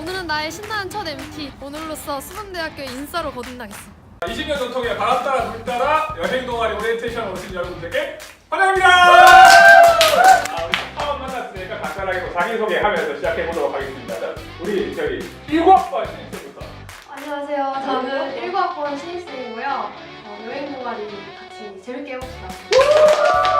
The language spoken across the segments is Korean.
오늘은 나의 신나는 첫 MT. 오늘로써 수성대학교 인싸로 거듭나겠어. 20년 전통의 바람 따라 물 따라 여행 동아리 오리엔테이션 오신 여러분들께 환영합니다. 아, 우리 처음 만났으니까 간단하게 자기 소개하면서 시작해 보도록 하겠습니다. 자, 우리 저기 1학번 신입생부터. 안녕하세요. 저는 19학번 신입생이고요. 어, 여행 동아리 같이 재밌게 해봅시다.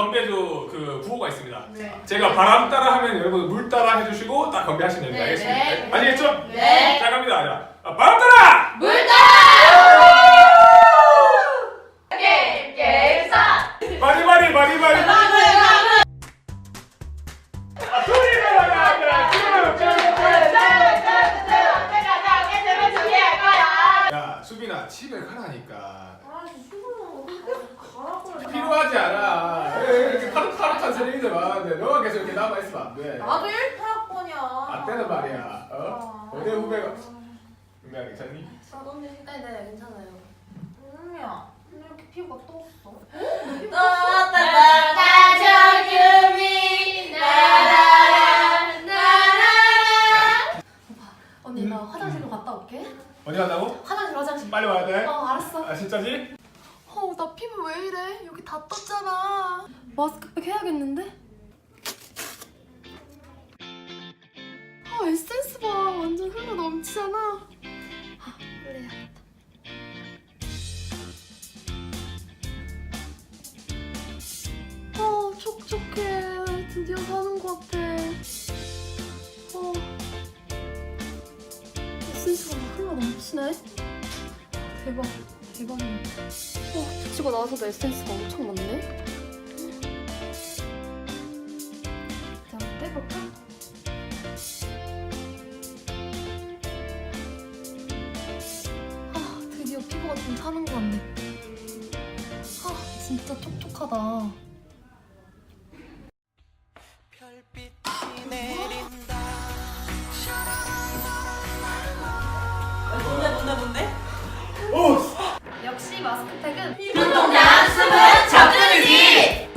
건배주 그 구호가 있습니다. 네. 제가 바람 따라 하면 여러분 물 따라 해주시고 딱 건배하시면 됩니다. 네, 알겠습니다. 네. 아시겠죠? 네. 자 갑니다. 자, 아, 바람 따라! 게임 게임사. 많이 많이. 아. 야, 수빈아 집에 가라니까. 필요하지 않아. 이렇게 파릇파릇한 사람들 많은데 너가 계속 이렇게 남아 있으면 안 돼. 나도 1타학번이야. 안 되는 말이야. 어? 어내 후배가. 후배가 괜찮니? 네네 괜찮아요. 은미야, 근데 이렇게 피부가 또 없어? 언니 나 화장실로 갔다 올게. 어디 간다고? 화장실 화장실. 빨리 와야 돼. 어 알았어. 아 진짜지? 어, 나 피부 왜 이래? 여기 다 떴잖아. 마스크팩 해야겠는데? 아, 에센스 봐. 완전 흘러 넘치잖아. 아, 빨리 해야겠다. 어, 촉촉해. 드디어 사는 것 같아. 어. 에센스가 막 흘러 넘치네. 대박. 대박이네. 어, 붙이고 나서도 에센스가 엄청 많네. 자, 떼볼까? 아, 드디어 피부가 좀 사는 것 같네. 아, 진짜 촉촉하다. 뭔데 스택은? 운동장 숨은 접근기